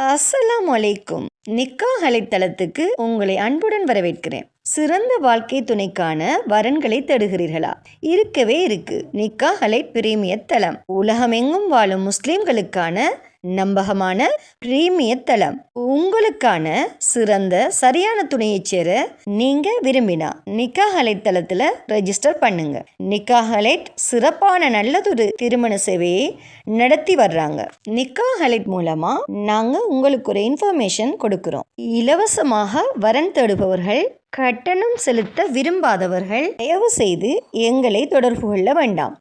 அஸ்ஸலாம் அலைக்கும். நிக்கா தளத்துக்கு உங்களை அன்புடன் வரவேற்கிறேன். சிறந்த வாழ்க்கை துணைக்கான வரன்களை தேடுகிறீர்களா? இருக்கவே இருக்கு. நிக்கா ஹலைட் தளம். உலகமெங்கும் வாழும் முஸ்லிம்களுக்கான நம்பகமான பிரீமிய தளம். உங்களுக்கான சிறந்த சரியான துணையை சேர நீங்க விரும்பினா நிக்கா ஹலைட் தளத்துல ரெஜிஸ்டர் பண்ணுங்க. நிக்கா ஹலைட் சிறப்பான நல்லதொரு திருமண சேவையை நடத்தி வர்றாங்க. நிக்கா ஹலைட் மூலமா நாங்க உங்களுக்கு ஒரு இன்ஃபர்மேஷன் கொடுக்கிறோம். இலவசமாக வரன் தேடுபவர்கள் கட்டணம் செலுத்த விரும்பாதவர்கள் தயவு செய்து எங்களை தொடர்பு கொள்ள வேண்டாம்.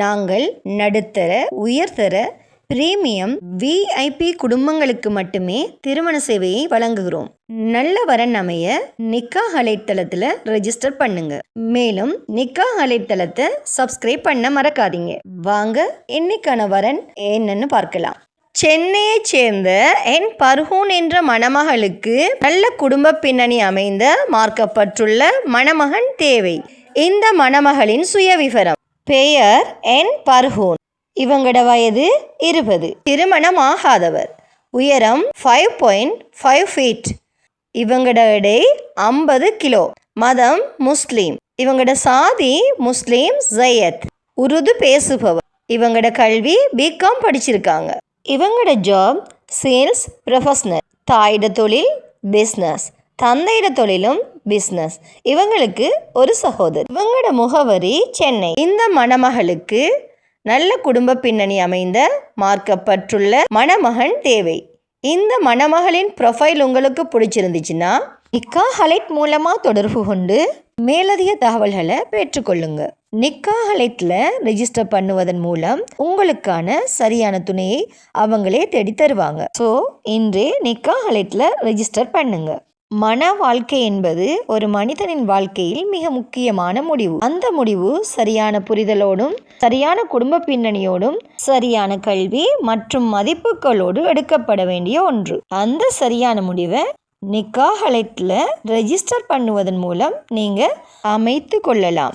நாங்கள் நடுத்தர உயர்தர பிரீமியம் விஐபி குடும்பங்களுக்கு மட்டுமே திருமண சேவையை வழங்குகிறோம். நல்ல வரன் அமைய நிக்கா அலைத்தளத்தில் ரெஜிஸ்டர் பண்ணுங்க. மேலும் நிக்கா அலைத்தளத்தை சப்ஸ்கிரைப் பண்ண மறக்காதீங்க. வாங்க இன்னைக்கான வரன் என்னன்னு பார்க்கலாம். சென்னையைச் சேர்ந்த என் பர்ஹூன் என்ற மணமகளுக்கு நல்ல குடும்ப பின்னணி அமைந்த மார்க்கப்பட்டுள்ள மணமகன் தேவை. இந்த மணமகளின் சுயவிவரம். பெயர் என் பர்ஹூன் இவங்களோட வயது இருபது. திருமணம் ஆகாதவர். உயரம் ஃபைவ் பாயிண்ட் ஃபைவ் ஃபீட் இவங்களோட எடை ஐம்பது கிலோ. மதம் முஸ்லீம். இவங்களோட சாதி முஸ்லீம் ஜயத். உருது பேசுபவர். இவங்களோட கல்வி பிகாம் படிச்சிருக்காங்க. இவங்களோட ஜாப் சேல்ஸ் ப்ரொஃபஷனல் தாயிட தொழில் பிஸ்னஸ் தந்தையிட தொழிலும் பிஸ்னஸ் இவங்களுக்கு ஒரு சகோதரி இவங்களோட முகவரி சென்னை. இந்த மணமகளுக்கு நல்ல குடும்ப பின்னணி அமைந்த மார்க்கப்பட்டுள்ள மணமகன் தேவை. இந்த மணமகளின் ப்ரொஃபைல் உங்களுக்கு பிடிச்சிருந்துச்சுன்னா நிக்கா ஹலைட் மூலமாக தொடர்பு கொண்டு மேலதிக தகவல்களை பெற்றுக்கொள்ளுங்கள் நிக்காஹாலெட்டில் ரெஜிஸ்டர் பண்ணுவதன் மூலம் உங்களுக்கான சரியான துணையை அவங்களே தேடி தருவாங்க. ஸோ இன்றே நிக்காஹாலெட்டில் ரெஜிஸ்டர் பண்ணுங்க. மன வாழ்க்கை என்பது ஒரு மனிதனின் வாழ்க்கையில் மிக முக்கியமான முடிவு. அந்த முடிவு சரியான புரிதலோடும் சரியான குடும்ப பின்னணியோடும் சரியான கல்வி மற்றும் மதிப்புகளோடு எடுக்கப்பட வேண்டிய ஒன்று. அந்த சரியான முடிவை நிக்காஹலெட்டில் ரெஜிஸ்டர் பண்ணுவதன் மூலம் நீங்கள் அமைத்து கொள்ளலாம்.